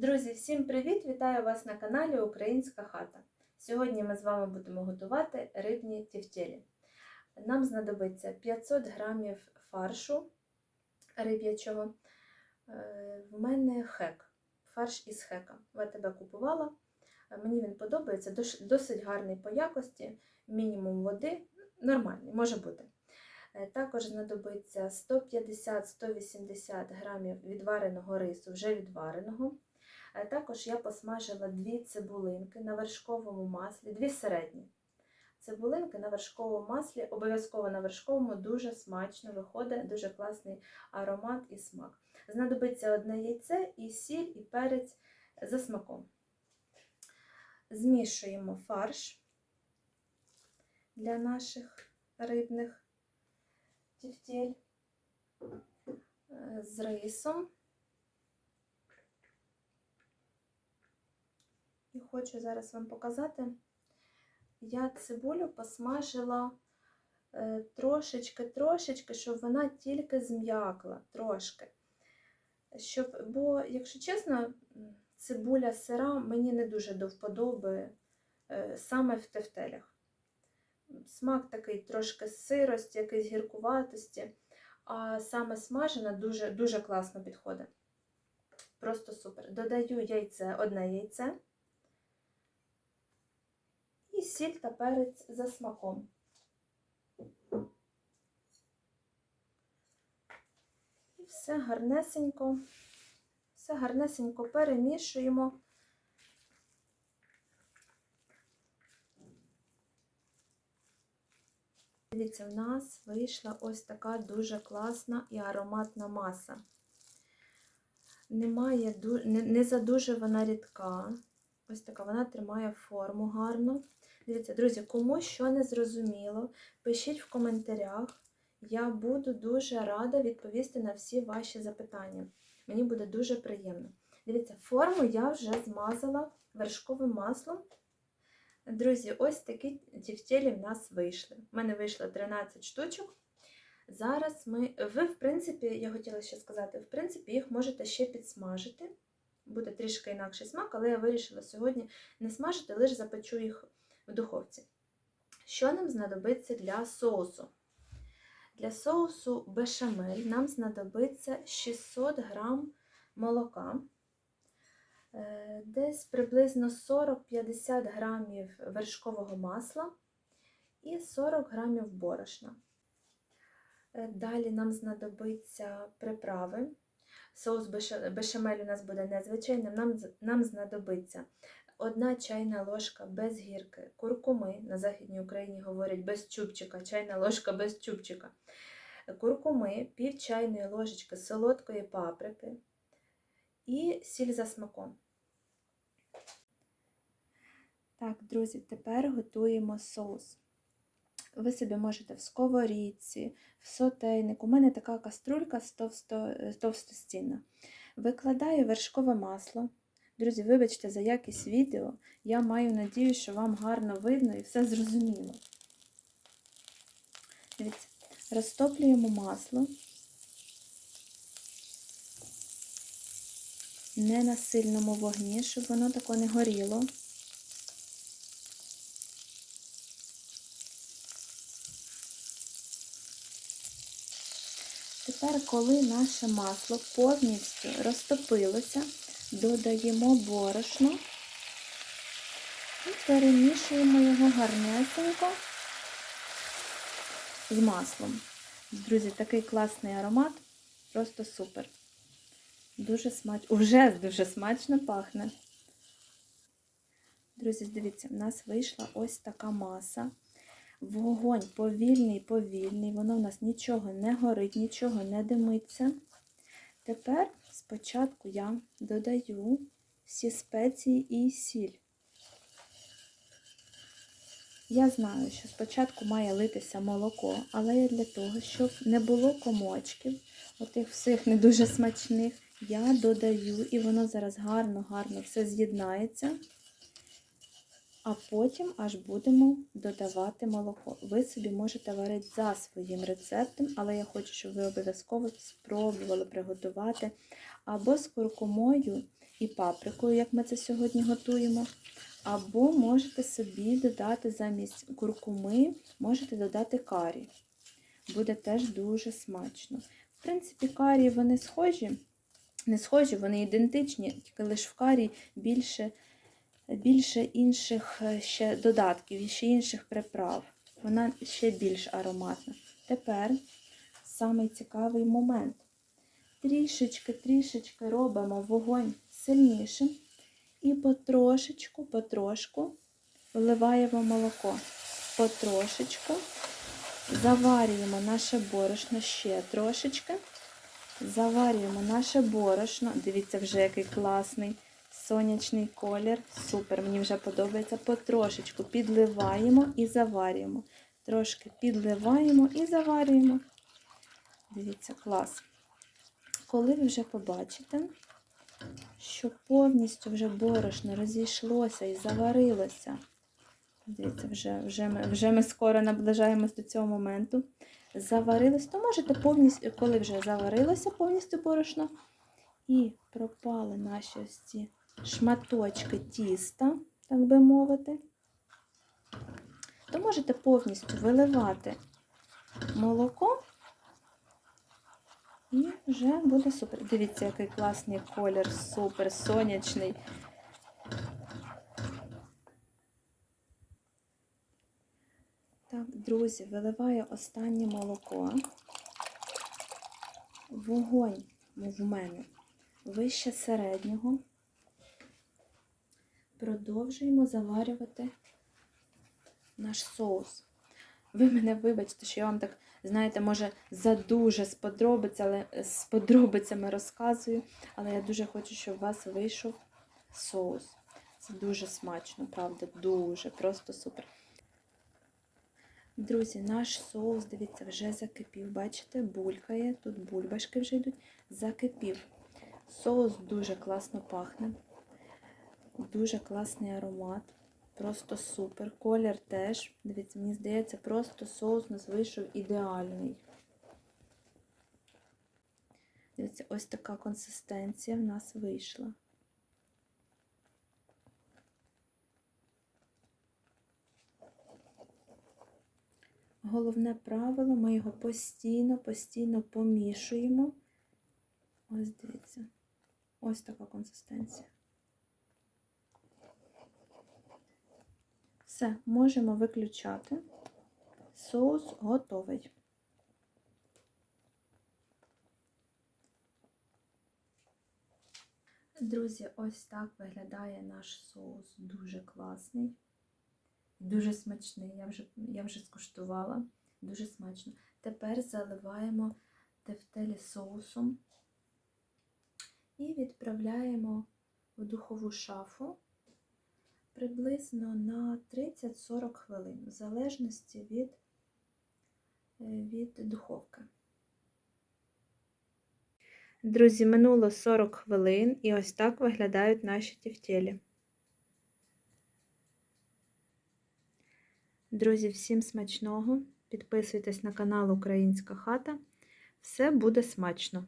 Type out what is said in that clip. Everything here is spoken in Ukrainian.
Друзі, всім привіт! Вітаю вас на каналі Українська хата. Сьогодні ми з вами будемо готувати рибні тівтєлі. Нам знадобиться 500 грамів фаршу риб'ячого. Е, В мене хек, фарш із хека. Я тебе купувала. Мені він подобається, досить гарний по якості, мінімум води, нормальний, може бути. Е, Також знадобиться 150-180 грамів відвареного рису, вже відвареного. Е, Також я посмажила дві цибулинки на вершковому маслі, дві середні. Цибулинки на вершковому маслі, обов'язково на вершковому, дуже смачно виходить, дуже класний аромат і смак. Знадобиться одне яйце, і сіль, і перець за смаком. Змішуємо фарш для наших рибних тівтєль е, з рисом. І хочу зараз вам показати, я цибулю посмажила трошечки-трошечки, щоб вона тільки зм'якла трошки. Щоб, бо, якщо чесно, цибуля сира мені не дуже до вподоби е, саме в тефтелях. Смак такий трошки сирості, якийсь гіркуватості, а саме смажена дуже, дуже класно підходить. Просто супер. Додаю яйце, одне яйце і сіль та перець за смаком. І все гарнесенько, все гарнесенько перемішуємо. Дивіться, в нас вийшла ось така дуже класна і ароматна маса. Немає, не, не задуже вона рідка. Ось така вона тримає форму гарно. Дивіться, друзі, кому що не зрозуміло, пишіть в коментарях. Я буду дуже рада відповісти на всі ваші запитання. Мені буде дуже приємно. Дивіться, форму я вже змазала вершковим маслом. Друзі, ось такі тівтєлі в нас вийшли. У мене вийшло 13 штучок. Зараз ми, ви, в принципі, я хотіла ще сказати, в принципі, їх можете ще підсмажити. Буде трішки інакший смак, але я вирішила сьогодні не смажити, лише запечу їх в духовці. Що нам знадобиться для соусу? Для соусу бешамель нам знадобиться 600 грам молока, е, десь приблизно 40-50 грамів вершкового масла і 40 грамів борошна. Е, Далі нам знадобиться приправи. Соус бешамель у нас буде незвичайним. Нам, нам знадобиться одна чайна ложка без гірки, куркуми, на Західній Україні говорять без чубчика, чайна ложка без чубчика. Куркуми, пів чайної ложечки солодкої паприки і сіль за смаком. Так, друзі, тепер готуємо соус. Ви собі можете в сковорідці, в сотейнику. У мене така каструлька з товсто, товстостінна. Викладаю вершкове масло. Друзі, вибачте за якість відео. Я маю надію, що вам гарно видно і все зрозуміло. Дивіться, розтоплюємо масло. Не на сильному вогні, щоб воно тако не горіло. Тепер, коли наше масло повністю розтопилося, додаємо борошно і перемішуємо його гарнесенько з маслом. Друзі, такий класний аромат, просто супер. Дуже смачно, уже дуже смачно пахне. Друзі, дивіться, в нас вийшла ось така маса. Вогонь повільний, повільний, воно в нас нічого не горить, нічого не димиться. Тепер спочатку я додаю всі спеції і сіль. Я знаю, що спочатку має литися молоко, але я для того, щоб не було комочків, отих всіх не дуже смачних, я додаю, і воно зараз гарно-гарно все з'єднається. А потім аж будемо додавати молоко. Ви собі можете варити за своїм рецептом, але я хочу, щоб ви обов'язково спробували приготувати або з куркумою і паприкою, як ми це сьогодні готуємо. Або можете собі додати замість куркуми, можете додати карі. Буде теж дуже смачно. В принципі, карі вони схожі, не схожі, вони ідентичні, тільки лише в карі більше, більше інших е, ще додатків і ще інших приправ. Вона ще більш ароматна. Тепер самий цікавий момент. Трішечки-трішечки робимо вогонь сильнішим. І потрошечку, потрошку вливаємо молоко. Потрошечку заварюємо наше борошно ще трошечки. Заварюємо наше борошно. Дивіться, вже який класний сонячний колір. Супер, мені вже подобається. Потрошечку підливаємо і заварюємо. Трошки підливаємо і заварюємо. Дивіться, клас. Коли ви вже побачите, що повністю вже борошно розійшлося і заварилося. Дивіться, вже вже, ми, вже ми скоро наближаємось до цього моменту. Заварилось, то можете повністю, коли вже заварилося повністю борошно, і пропали наші ось ці шматочки тіста, так би мовити, то можете повністю виливати молоко. І вже буде супер. Дивіться, який класний колір, супер, сонячний. Так, друзі, виливаю останнє молоко. Вогонь в мене вище середнього. Продовжуємо заварювати наш соус. Ви мене вибачте, що я вам так, знаєте, може, задуже з подробицями, з подробицями розказую, але я дуже хочу, щоб у вас вийшов соус. Це дуже смачно, правда, дуже, просто супер. Друзі, наш соус, дивіться, вже закипів. Бачите, булькає, тут бульбашки вже йдуть, закипів. Соус дуже класно пахне, дуже класний аромат. Просто супер. Колір теж. Дивіться, мені здається, просто соус у нас вийшов ідеальний. Дивіться, ось така консистенція в нас вийшла. Головне правило, ми його постійно, постійно помішуємо. Ось дивіться. Ось така консистенція. Все, можемо виключати. Соус готовий. Друзі, ось так виглядає наш соус. Дуже класний, дуже смачний. Я вже, я вже скуштувала. Дуже смачно. Тепер заливаємо тефтелі соусом і відправляємо в духову шафу приблизно на 30-40 хвилин, в залежності від, е, від духовки. Друзі, минуло 40 хвилин і ось так виглядають наші тефтелі. Друзі, всім смачного! Підписуйтесь на канал Українська хата. Все буде смачно!